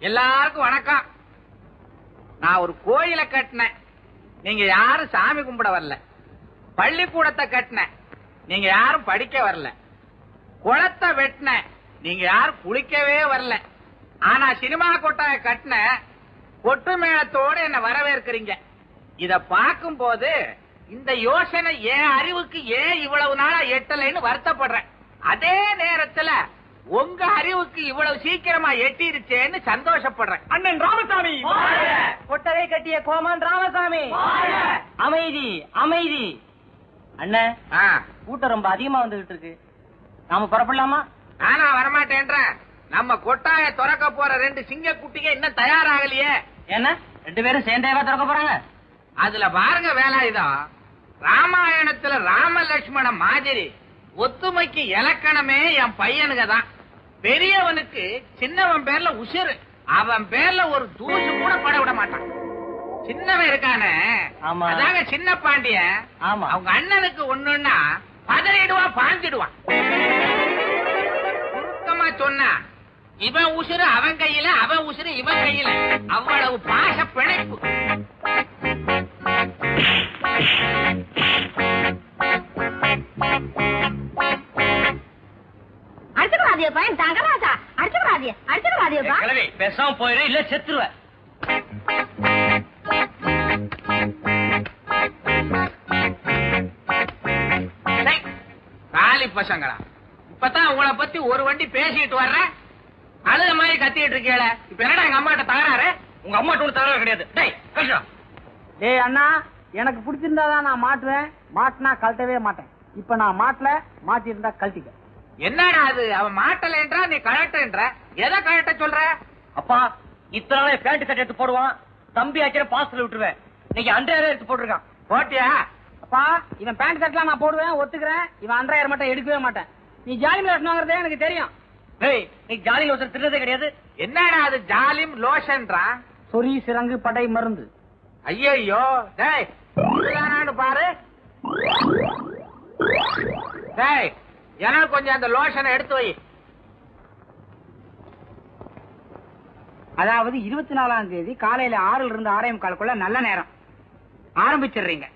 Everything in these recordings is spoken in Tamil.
எல்லாருக்கும் வணக்கம். நான் ஒரு கோயிலை கட்டினேன். நீங்க யாரும் சாமி கும்பிட வரல. பள்ளிக்கூடத்தை கட்டினேன். நீங்க யாரும் படிக்க வரல. குளத்தை வெட்டினேன். நீங்க யாரும் குளிக்கவே வரல. ஆனா சினிமா கொட்டாய கட்டின கொட்டு மேளத்தோடு என்ன வரவேற்கிறீங்க. இத பார்க்கும் போது இந்த யோசனை என் அறிவுக்கு ஏன் இவ்வளவு நாளா எட்டலைன்னு வருத்தப்படுறேன். அதே நேரத்துல உங்க அறிவுக்கு இவ்வளவு சீக்கிரமா எட்டிருச்சேன்னு சந்தோஷப்படுறேன். அண்ணன் ராமசாமி! கொட்டகை கட்டிய கோமான் ராமசாமி! அமைதி அமைதி! அண்ணன் ஆ, கூட்டம் ரொம்ப அதிகமா வந்துகிட்டு இருக்கு. நாம புறப்படலாமா? நானா வரமாட்டேன்றேன் நம்ம கொட்டாய திறக்க போற ரெண்டு சிங்க குட்டிங்க இன்னும் தயாராகலையே. என்ன? ரெண்டு பேரும் சேர்ந்தேவா திறக்க போறாங்க? அதுல பாருங்க வேலாயுதம் ராமாயணத்துல ராம லட்சுமண மாதிரி ஒத்துமைக்கு இலக்கணமே என் பையனுங்க தான் பெரியவனுக்கு சின்னவன் பேர்ல உசிறு அவன் பேர்ல ஒரு தூசு கூட பட விட மாட்டான். சின்னவன் இருக்கானே. அதாங்க சின்ன பாண்டிய ஆமா. அவங்க அண்ணனுக்கு ஒண்ணுன்னா பதறிடுவான் பாஞ்சிடுவான் சுருக்கமா சொன்னா இவன் உசுறு அவன் கையில அவன் உசுறு இவன் கையில. அவ்வளவு பாச பிணைப்பு. அடிச்சுக்கூடாதிய பையன். தங்கராஜா அடிச்சுக்கூடாதிய அடிச்சுக்கூடாதியப்பா கிளவி பேசாம போயிரு இல்ல செத்துருவ. டேய், காலி பசங்களா இப்பதான் உங்களை பத்தி ஒரு வண்டி பேசிட்டு வர்றேன் அழுத மாதிரி கத்திட்டு இருக்கேள இப்ப என்னடா எங்க அம்மாட்ட தகராறு? உங்க அம்மா டூர் தகவல் கிடையாது. டேய் கழிச்சா டேய் அண்ணா எனக்கு பிடிச்சிருந்தாதான் நான் மாட்டுவேன். மாட்டினா கழட்டவே மாட்டேன். இப்ப நான் மாட்டல மாட்டி இருந்தா கழட்டிக்க. என்னடா அது அவன் மாட்டலன்றா நீ கழட்டுன்ற எதை கழட்ட சொல்ற? அப்பா இத்தனை நாள் பேண்ட் சட்டை எடுத்து போடுவான். தம்பி ஆக்கிற பாஸ்டர் விட்டுருவேன். இன்னைக்கு அன்றையாயிரம் எடுத்து போட்டிருக்கான். போட்டியா? அப்பா இவன் பேண்ட் ஷர்ட்லாம் நான் போடுவேன் ஒத்துக்கிறேன். இவன் அன்றாயிரம் மட்டும் எடுக்கவே மாட்டேன். நீ ஜாலி மிலாட் வாங்குறதே எனக்கு தெரியும். டேய் நீ ஜாலியில் ஒருத்தர் திருடதே கிடையாது. என்னடா அது ஜாலிம் லோஷன்றா? சொறி சிறங்கு படை மருந்து. ஐயோ டேய் பாரு. டேய் எனக்கு கொஞ்சம் அந்த லோஷனை எடுத்து வை. அதாவது இருபத்தி நாலாம் தேதி காலையில ஆறுல இருந்து ஆறே முக்காலுக்குள்ள நல்ல நேரம். ஆரம்பிச்சிடுறீங்க.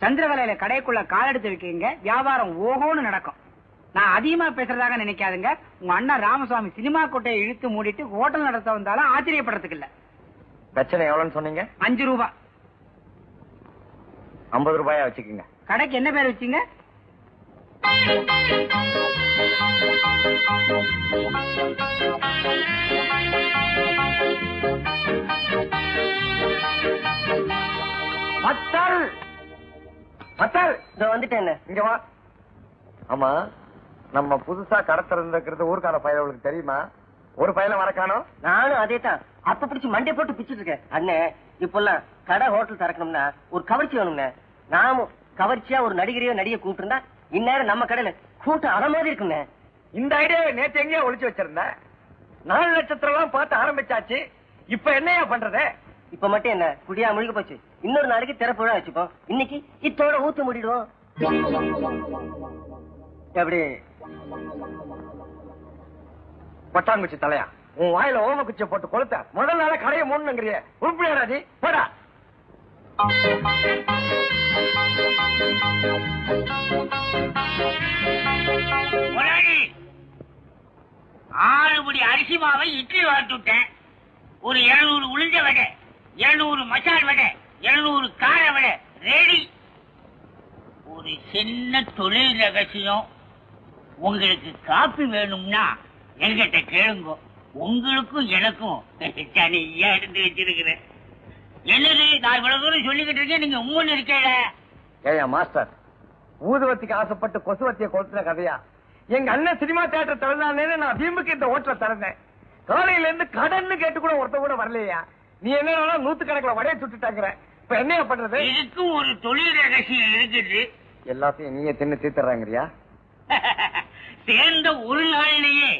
சந்திரவேலையில கடைக்குள்ள கால் எடுத்து வைக்கிறீங்க. வியாபாரம் ஓஹோன்னு நடக்கும். நான் அதிகமா பேசுறதாக நினைக்காதுங்க. உங்க அண்ணன் ராமசுவாமி சினிமா கோட்டையை இழுத்து மூடிட்டு ஹோட்டல் நடத்த வந்தாலும் ஆச்சரியப்படுறதுக்கு இல்ல. பிரச்சனை எவ்வளவுன்னு சொன்னீங்க? அஞ்சு ரூபாய் ஐம்பது ரூபாயா வச்சுக்கோங்க. கடைக்கு என்ன பேர் வச்சீங்க? பத்தல் பத்தல் இதோ வந்துட்டேன் இங்க வா. ஆமா நம்ம புதுசா கடை திறந்திருக்கிறது ஊர்க்கார பயலுக்கு தெரியுமா? ஒரு பையல வரக்கானோம் நானும் அதே தான் அப்ப பிடிச்சு மண்டை போட்டு பிச்சுட்டு இருக்கேன். அண்ணே இப்பெல்லாம் கடை ஹோட்டல் திறக்கணும்னா ஒரு கவர்ச்சி வேணும்ண்ணே. நாமும் கவர்ச்சியா ஒரு நடிகரையோ நடிகை கூப்பிட்டுருந்தா இந்நேரம் நம்ம கடையில கூட்டம் அற மாதிரி இருக்குண்ணே இந்த ஐடியாவை நேத்து எங்கேயோ ஒளிச்சு வச்சிருந்தேன். நாலு நட்சத்திரம் எல்லாம் பார்த்து ஆரம்பிச்சாச்சு. இப்ப என்னையா பண்றது? இப்ப மட்டும் என்ன குடியா முழுக போச்சு. இன்னொரு நாளைக்கு திறப்பு விழா வச்சுப்போம். இன்னைக்கு இத்தோட ஊத்து மூடிடுவோம். எப்படி? பட்டாங்குச்சி தலையா? உன் வாயில ஓம குச்சியை போட்டு கொளுத்த. முதல் நாள கடையை மூணுங்கிறிய உருப்படியாடாதி போடா. முதலாளி ஆறு படி அரிசி மாவை இட்லி வளர்த்துட்டேன் ஒரு இருநூறு உளுந்த வடை இருநூறு மசால் வடை இருநூறு கார வடை ரெடி ஒரு சின்ன தொழில் ரகசியம். உங்களுக்கு காப்பி வேணும்னா என்கிட்ட கேளுங்க. உங்களுக்கும் எனக்கும் தனியா எடுத்து வச்சிருக்கிறேன். என்னது? நான் இவ்வளவு தூரம் சொல்லிக்கிட்டு இருக்கேன் நீங்க உம்மன் இருக்கேல ஏயா மாஸ்டர் ஊதுவத்திக்கு ஆசைப்பட்டு கொசுவத்திய கொளுத்துன கதையா? எங்க அண்ணன் சினிமா தியேட்டர் திறந்தானே நான் பீம்புக்கு இந்த ஹோட்டல திறந்தேன். காலையில இருந்து கடன்னு கேட்டு கூட ஒருத்த கூட வரலையா? நீ என்ன நூத்து கணக்குல வடைய சுட்டுட்டாங்கிற. இப்ப என்னையா பண்றது? இதுக்கும் ஒரு தொழில் ரகசியம் இருக்குது. எல்லாத்தையும் நீயே தின்னு தீத்துறாங்கறியா சேர்ந்த ஒரு நாள்லயே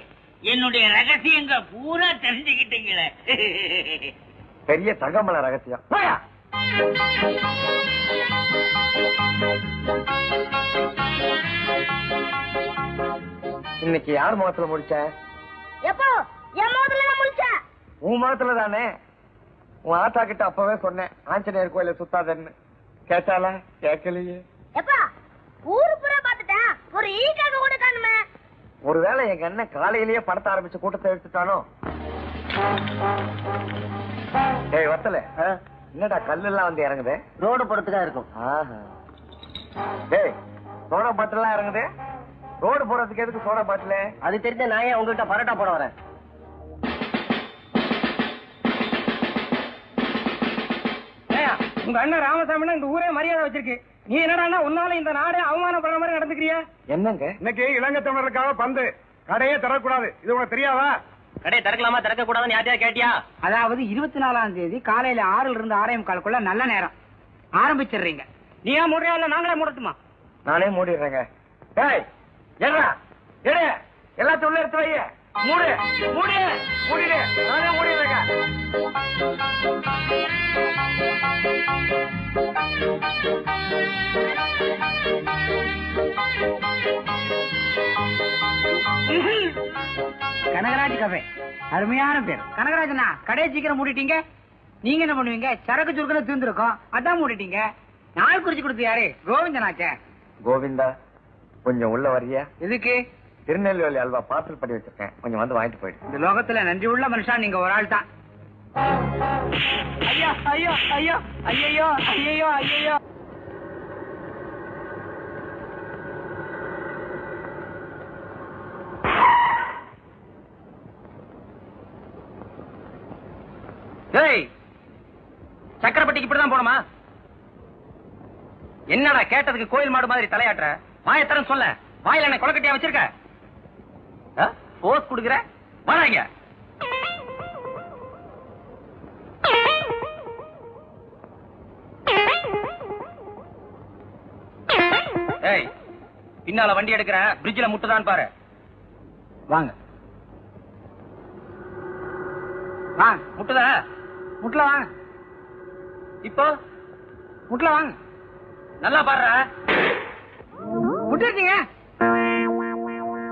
என்னுடைய ரகசியங்க பூரா தெரிஞ்சுக்கிட்டீங்களே. பெரிய தங்கமல ரகசியம். இன்னைக்கு யார் முகத்துல முடிச்ச? எப்போ? என் நான் முழிச்சேன் உன் மதத்துல தானே? உன் ஆத்தா கிட்ட அப்பவே சொன்னேன். ஆஞ்சநேயர் கோயில சுத்தாதன்னு. கேட்டாளா? கேட்கலையே. எப்பா? ஊரு பூரா பாத்துட்டேன் ஒரு ஈக்காக கூட காணுமே. ஒருவேளை எங்க அண்ணன் காலையிலேயே படத்த ஆரம்பிச்ச கூட்டத்தை எடுத்துட்டானோ? டேய் வத்தல. என்னடா கல்லெல்லாம் வந்து இறங்குது? ரோடு போறதுக்கா இருக்கும். ஆஹா. டேய் சோடா பாட்டிலாம் இறங்குது? ரோடு போறதுக்கு எதுக்கு சோடா பாட்டில்? அது தெரிஞ்ச நான் ஏன் உங்ககிட்ட பரோட்டா போட வரேன்? ஏய்யா, உங்க அண்ணன் ராமசாமினா இந்த ஊரே மரியாதை வச்சிருக்கு. நீ என்னடா உன்னால இந்த நாடே அவமானப்படுற மாதிரி நடந்துக்கிறியா? என்னங்க? இன்னைக்கு இளங்க தமிழருக்காக பந்து கடையே தரக்கூடாது இது உனக்கு தெரியாதா? கடையை திறக்கலாமா? திறக்க கூடாதுன்னு யார்ட்டையா கேட்டியா? அதாவது இருபத்தி நாலாம் தேதி காலையில ஆறுல இருந்து ஆறே முக்காலுக்குள்ள நல்ல நேரம். ஆரம்பிச்சிடுறீங்க. நீ ஏன் மூடுறியா? இல்ல நாங்களே மூடட்டுமா? நானே மூடிடுறேங்க. டேய் என்ன எடு எல்லாத்தையும் உள்ள எடுத்து வை மூடு மூடு மூடிடு. நானே மூடிடுறேங்க. கனகராஜ் கஃபே அருமையான பேர். கனகராஜனா கடையை சீக்கிரம் மூடிட்டீங்க. நீங்க என்ன பண்ணுவீங்க? சரக்கு சுருக்குன்னு தீர்ந்துருக்கோம். அதான் மூடிட்டீங்க. நாள் குறிச்சு கொடுத்து யாரு? கோவிந்தனாச்சே. கோவிந்தா கொஞ்சம் உள்ள வரியா எதுக்கு? திருநெல்வேலி அல்வா பார்சல் பண்ணி வச்சிருக்கேன். கொஞ்சம் வந்து வாங்கிட்டு போயிடு. இந்த லோகத்துல நன்றி உள்ள மனுஷன் நீங்க ஒரு ஆள் தான் ஐயோ ஐயோ ஐயோ ஐயோ ஐயோ ஐயோ ஏய் சக்கரப்பட்டிக்கு இப்படிதான் போணுமா என்னடா கேட்டதுக்கு கோயில் மாடு மாதிரி தலையாட்டுற? வாயத்தரன் சொல்ல வாயில என்ன கொலக்கட்டியா வச்சிருக்க? போஸ் குடுக்குற? வராங்க ஏய் பின்னால வண்டி எடுக்கிறேன் பிரிட்ஜ்ல முட்டுதான் பாரு. வாங்க. வாங்க முட்டுதா? முட்ல வாங்க. இப்போ? முட்ல வாங்க. நல்லா பாடுற. முட்டிருக்கீங்க